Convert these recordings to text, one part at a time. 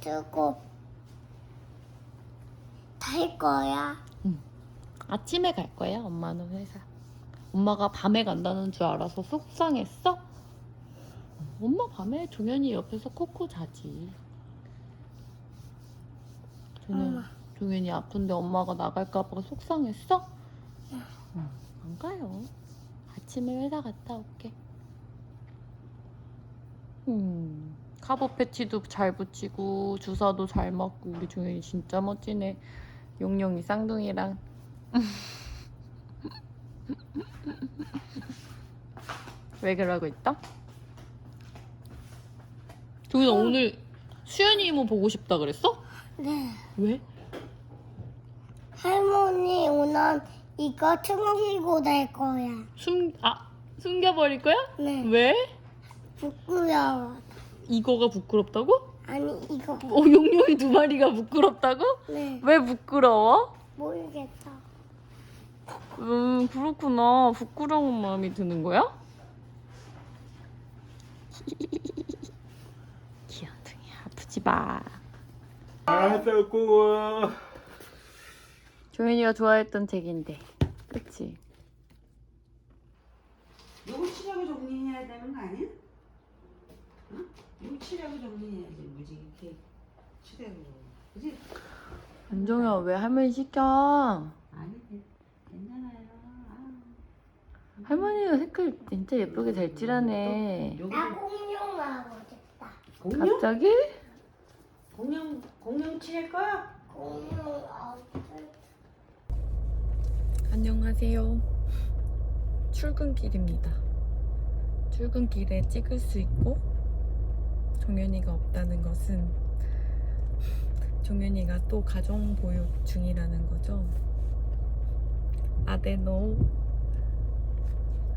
뜨고 탈 거야. 아침에 갈 거야, 엄마는 회사. 엄마가 밤에 간다는 줄 알아서 속상했어? 엄마 밤에 종현이 옆에서 코코 자지. 종현, 엄마. 종현이 아픈데 엄마가 나갈까봐 속상했어? 응, 안 가요. 아침에 회사 갔다 올게. 음, 카보 패치도 잘 붙이고 주사도 잘 맞고 우리 종현이 진짜 멋지네. 용용이 쌍둥이랑 왜 그러고 있다? 종현아 오늘 수연이 이모 보고 싶다 그랬어? 네. 왜? 할머니 오늘 이거 숨기고 될 거야. 숨, 아, 숨겨버릴 거야? 네. 왜? 부끄러워. 이거가 부끄럽다고? 아니 이거 어, 용용이 두 마리가 부끄럽다고? 네 왜 부끄러워? 모르겠어. 음, 그렇구나. 부끄러운 마음이 드는 거야? 귀염둥이 아프지 마. 알았어 고마워 조현이가 좋아했던 책인데. 그치? 요거 치라고 정리해야 되는 거 아니야? 치라고 정리해야지 뭐지 이렇게 치라고 그지? 안정아, 왜 할머니 시켜? 아니 괜- 괜찮아요 아. 할머니가 색깔 진짜 예쁘게 잘 칠하네. 나 공룡하고 싶다. 공룡? 갑자기? 공룡 공룡 칠할 거야? 공룡 없을 안녕하세요. 출근길입니다. 출근길에 찍을 수 있고 종현이가 없다는 것은 종현이가 또 가정 보육 중이라는 거죠. 아데노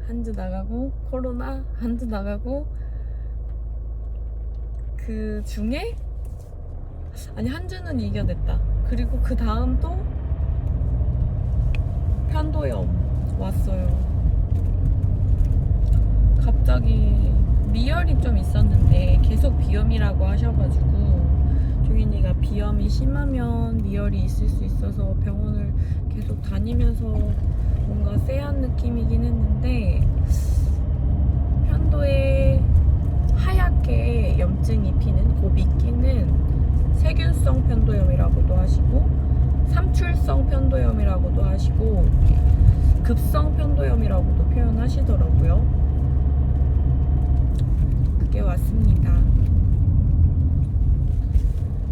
한 주 나가고 코로나 한 주 나가고 그 중에 아니 한 주는 이겨냈다. 그리고 그 다음 또 편도염 왔어요. 갑자기 미열이 좀 있었는데 계속 비염이라고 하셔가지고 조인이가 비염이 심하면 미열이 있을 수 있어서 병원을 계속 다니면서 뭔가 쎄한 느낌이긴 했는데 편도에 하얗게 염증이 피는 곱이 끼는 세균성 편도염이라고도 하시고 삼출성 편도염이라고도 하시고 급성 편도염이라고도 표현하시더라고요. 그게 왔습니다.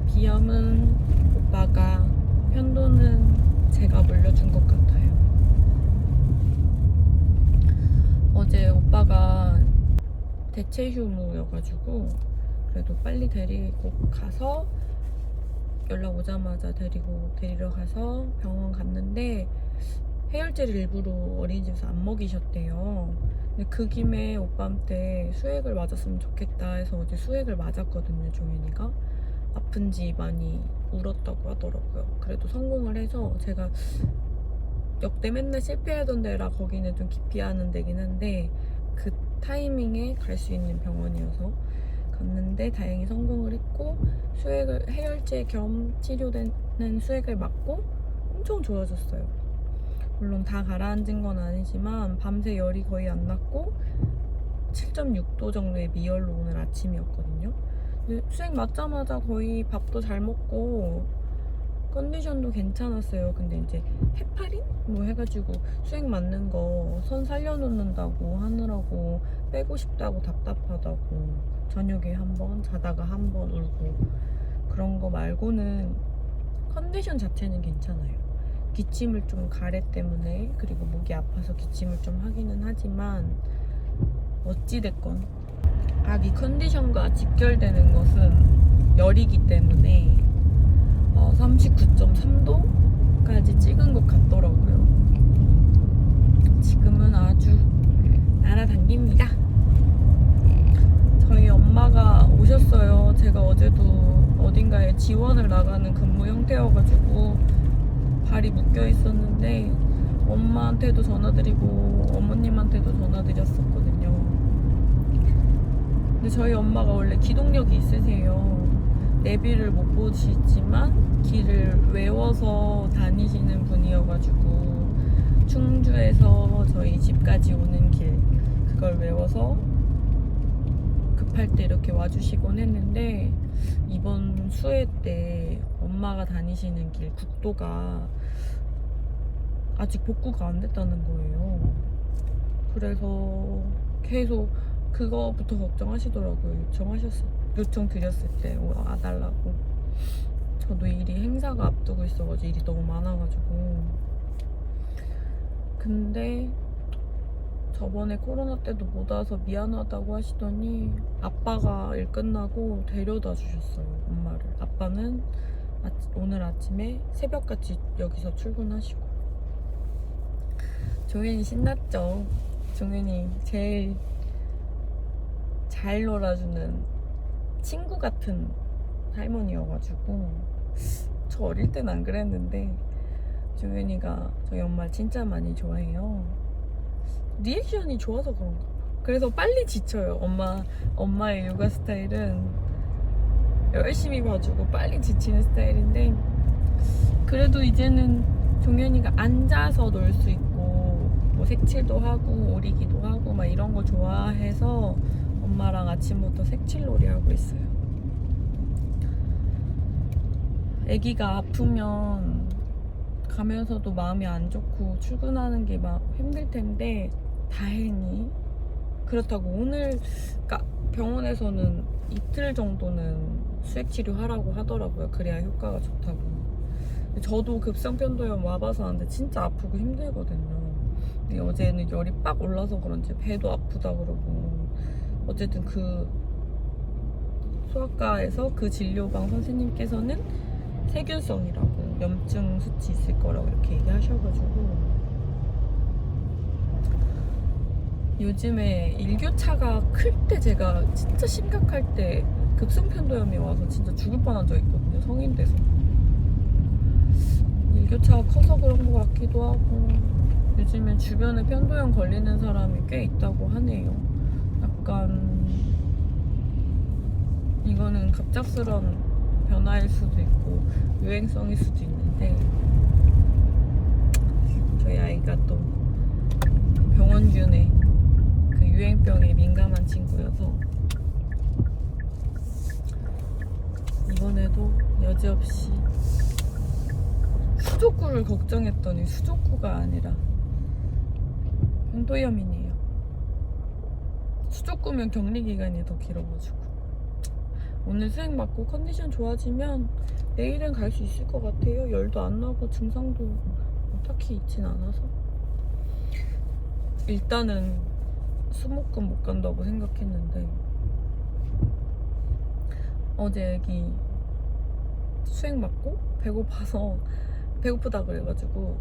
비염은 오빠가, 편도는 제가 물려준 것 같아요. 어제 오빠가 대체 휴무여가지고 그래도 빨리 데리고 가서 연락 오자마자 데리고 데리러 가서 병원 갔는데 해열제를 일부러 어린이집에서 안 먹이셨대요. 그 김에 오빠한테 수액을 맞았으면 좋겠다 해서 어제 수액을 맞았거든요, 종현이가. 아픈지 많이 울었다고 하더라고요. 그래도 성공을 해서 제가 역대 맨날 실패하던 데라 거기는 좀 기피 하는 데긴 한데 그 타이밍에 갈 수 있는 병원이어서 갔는데 다행히 성공을 했고 수액을 해열제 겸 치료되는 수액을 맞고 엄청 좋아졌어요. 물론 다 가라앉은 건 아니지만 밤새 열이 거의 안 났고 7.6도 정도의 미열로 오늘 아침이었거든요. 근데 수액 맞자마자 거의 밥도 잘 먹고 컨디션도 괜찮았어요. 근데 이제 해파린 뭐 해가지고 수액 맞는 거 선 살려놓는다고 하느라고 빼고 싶다고 답답하다고 저녁에 한 번 자다가 한 번 울고 그런 거 말고는 컨디션 자체는 괜찮아요. 기침을 좀 가래 때문에 그리고 목이 아파서 기침을 좀 하기는 하지만 어찌됐건 아기 컨디션과 직결되는 것은 열이기 때문에 어, 39.3도까지 찍은 것 같더라고요. 지금은 아주 날아다닙니다. 저희 엄마가 오셨어요. 제가 어제도 어딘가에 지원을 나가는 근무 형태여가지고 발이 묶여 있었는데 엄마한테도 전화드리고 어머님한테도 전화드렸었거든요. 근데 저희 엄마가 원래 기동력이 있으세요. 내비를 못 보시지만 길을 외워서 다니시는 분이어가지고 충주에서 저희 집까지 오는 길 그걸 외워서 급할 때 이렇게 와주시곤 했는데 이번 수해 때 엄마가 다니시는 길 국도가 아직 복구가 안 됐다는 거예요. 그래서 계속 그거부터 걱정하시더라고요. 요청하셨을 요청 드렸을 때 와달라고. 저도 일이 행사가 앞두고 있어가지고 일이 너무 많아가지고. 근데 저번에 코로나 때도 못 와서 미안하다고 하시더니 아빠가 일 끝나고 데려다 주셨어요 엄마를 아빠는 오늘 아침에 새벽같이 여기서 출근하시고 종현이 신났죠 종현이 제일 잘 놀아주는 친구 같은 할머니여가지고 저 어릴 땐 안 그랬는데 종현이가 저희 엄마를 진짜 많이 좋아해요 리액션이 좋아서 그런가 봐. 그래서 빨리 지쳐요. 엄마, 엄마의 요가 스타일은 열심히 봐주고 빨리 지치는 스타일인데, 그래도 이제는 종현이가 앉아서 놀 수 있고, 뭐 색칠도 하고, 오리기도 하고, 막 이런 거 좋아해서 엄마랑 아침부터 색칠놀이 하고 있어요. 아기가 아프면 가면서도 마음이 안 좋고 출근하는 게 막 힘들 텐데 다행히 그렇다고 오늘 그러니까 병원에서는 이틀 정도는 수액 치료하라고 하더라고요. 그래야 효과가 좋다고. 저도 급성편도염 와봐서 아는데 진짜 아프고 힘들거든요. 근데 어제는 열이 빡 올라서 그런지 배도 아프다 그러고 어쨌든 그 소아과에서 그 진료방 선생님께서는 세균성이라고 염증 수치 있을 거라고 이렇게 얘기하셔가지고 요즘에 일교차가 클 때 제가 진짜 심각할 때 급성편도염이 와서 진짜 죽을 뻔한 적 있거든요 성인 돼서. 일교차가 커서 그런 것 같기도 하고. 요즘에 주변에 편도염 걸리는 사람이 꽤 있다고 하네요. 약간 이거는 갑작스런 변화일 수도 있고 유행성일 수도 있는데 저희 아이가 또 병원균에 그 유행병에 민감한 친구여서 이번에도 여지없이 수족구를 걱정했더니 수족구가 아니라 편도염이네요. 수족구면 격리 기간이 더 길어가지고 오늘 수행 맞고 컨디션 좋아지면 내일은 갈 수 있을 것 같아요. 열도 안 나고 증상도 딱히 있진 않아서 일단은 수목금 못 간다고 생각했는데 어제 애기 수행 맞고 배고파서 배고프다 그래가지고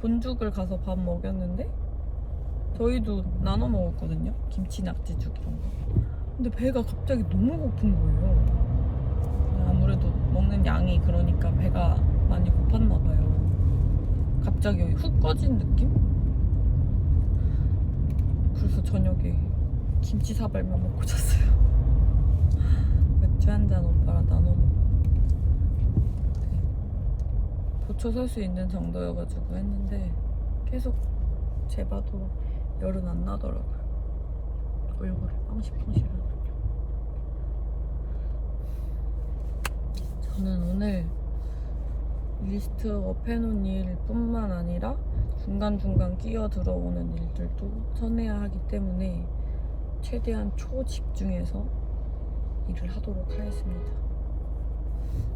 본죽을 가서 밥 먹였는데 저희도 나눠 먹었거든요 김치 낙지죽 이런 거 근데 배가 갑자기 너무 고픈 거예요 아무래도 먹는 양이 그러니까 배가 많이 고팠나 봐요 갑자기 훅 꺼진 느낌? 그래서 저녁에 김치 사발면 먹고 잤어요. 맥주 한 잔 오빠랑 나눠 먹고. 네. 고쳐 설수 있는 정도여가지고 했는데 계속 재봐도 열은 안 나더라고요. 얼굴이 뻥실뻥실하고. 저는 오늘 리스트업 해놓은 일 뿐만 아니라 중간중간 끼어 들어오는 일들도 쳐내야 하기 때문에 최대한 초집중해서 일을 하도록 하겠습니다.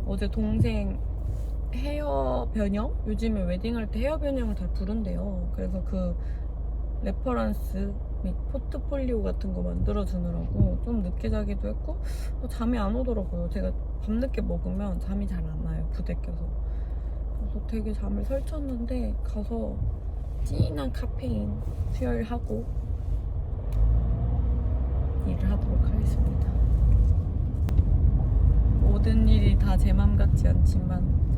어제 동생 헤어 변형? 요즘에 웨딩할 때 헤어 변형을 잘 부른대요. 그래서 그 레퍼런스 및 포트폴리오 같은 거 만들어주느라고 좀 늦게 자기도 했고 어, 잠이 안 오더라고요. 제가 밤늦게 먹으면 잠이 잘안 나요. 부대 껴서. 그래서 되게 잠을 설쳤는데 가서 진한 카페인 수혈하고 일을 하도록 하겠습니다. 모든 일이 다 제 맘 같지 않지만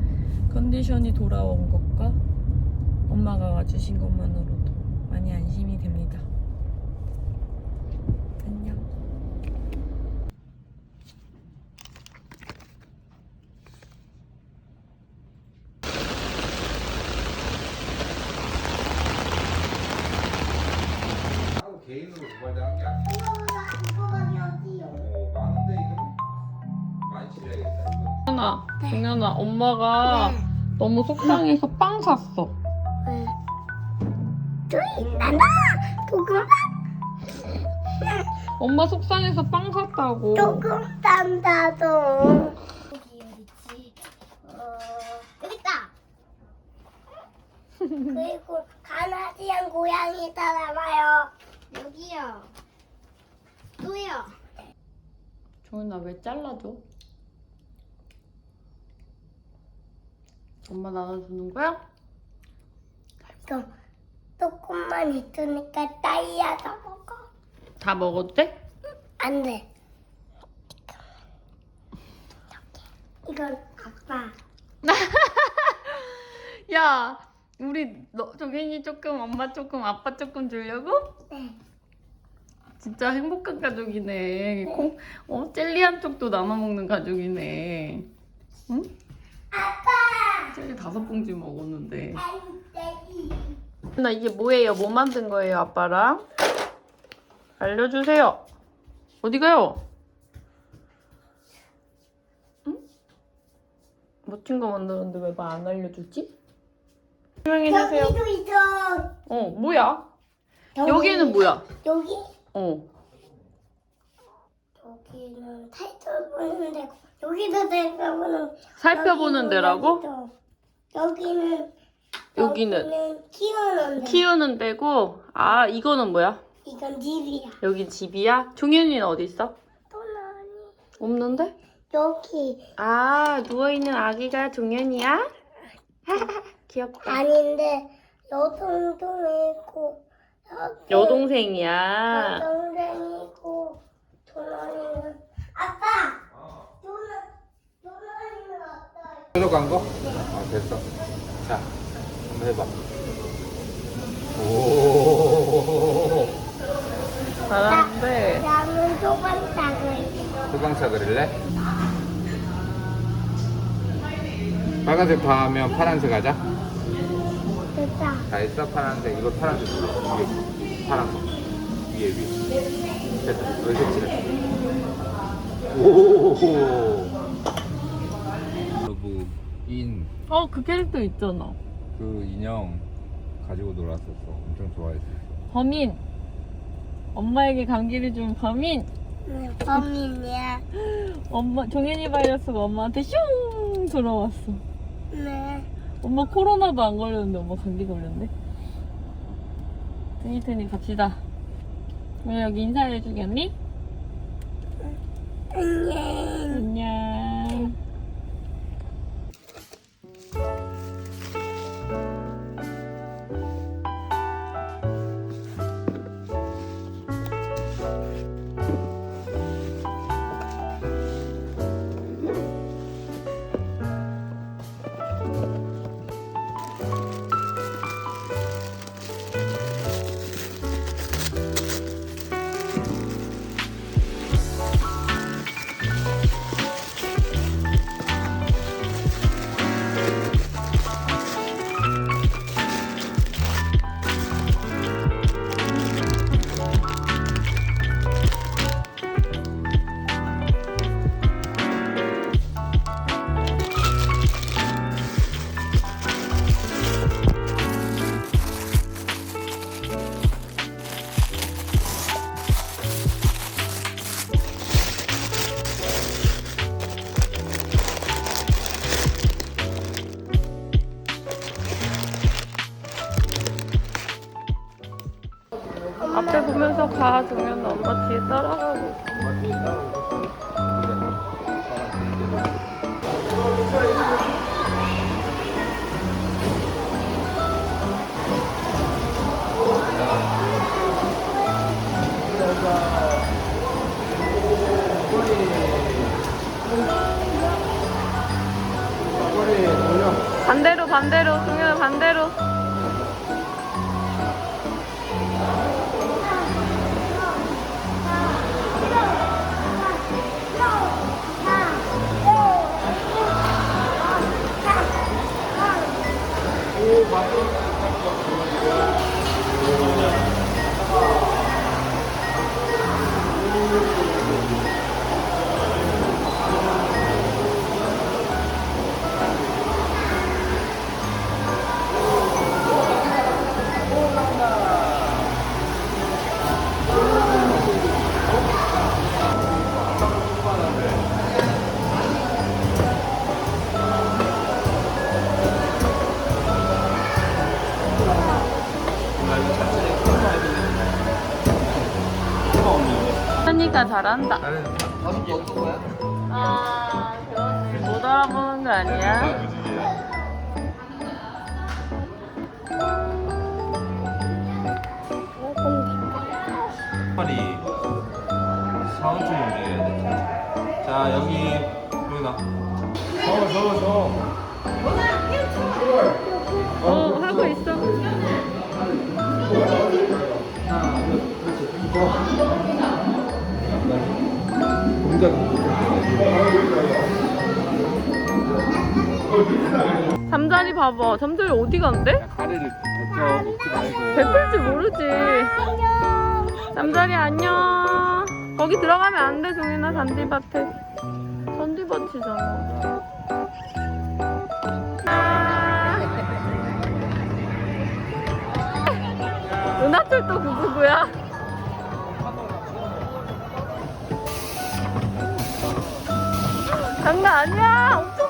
컨디션이 돌아온 것과 엄마가 와주신 것만으로도 많이 안심이 됩니다. 동현아, 동현아, 엄마가 너무 속상해서 빵 샀어. 네. 저기 나나 조금 엄마 속상해서 빵 샀다고. 조금 딴다도. 여기? 어 여기 있다. 그리고 가나디안 고양이 따라와요. 여기요. 또요. 정현아 왜 잘라줘? 엄마 나눠주는 거야? 또 조금만 있으니까 따이야서 먹어. 다 먹었대? 안 돼. 이건 아빠. 야, 우리 너 정현이 조금, 엄마 조금, 아빠 조금 주려고? 네. 진짜 행복한 가족이네. 콩, 어, 젤리 한 쪽도 나눠 먹는 가족이네. 응? 아빠. 젤리 다섯 봉지 먹었는데. 나 이게 뭐예요? 뭐 만든 거예요, 아빠랑? 알려주세요. 어디 가요? 응? 멋진 거 만들었는데 왜 말 안 알려주지? 설명해 주세요. 여기도 있어. 어, 뭐야? 여기. 여기는 뭐야? 여기 어. 여기는 살펴보는 데고 여기도 살펴보는 살펴보는 여기도, 데라고? 여기는 여기는 키우는 데. 키우는 데고, 아, 이거는 뭐야? 이건 집이야. 여기 집이야? 종현이는 어디 있어? 또 나니 없는데? 여기 아, 누워있는 아기가 종현이야? 귀엽다. 아닌데 여동생이고 여기 여동생이야. 여동생이고 도나니는 아빠 도나 도나니는 어떠? 들어간 거? 아 됐어. 자, 한번 해봐. 오. 잘하는데. 나는 소방차를 소방차 그릴래? 빨간색 다 하면 파란색 하자. 됐다. 다 했어? 파란색. 이거 파란색 눌러. 위에 파란 거. 위에 위에. 됐다. 여기 색칠해. 오. 러브 인. 어, 그 캐릭터 있잖아. 그 인형 가지고 놀았었어. 엄청 좋아했어. 범인. 엄마에게 감기를 준 범인. 응, 범인이야. 엄마, 종현이 바이러스가 엄마한테 슝 돌아왔어. 네. 엄마 코로나도 안 걸렸는데 엄마 감기 걸렸네. 테니 테니 갑시다. 왜 여기 인사해 주겠니? 안녕. 안녕. 진짜 잘한다. 아, 그렇네. 못 알아보는 거 아니야? 팔이 사원쯤 움직여야 돼. 자 여기 여기다. 서워 서워 서워 어, 하고 있어. 잠자리 봐봐. 잠자리 어디 간대? 가래를 벗겨 먹지 말고. 베풀지 모르지. 잠자리 안녕. 거기 들어가면 안 돼, 종인아 잔디밭에. 잔디밭이잖아. 아. 은하철도 999야. 장난 아니야.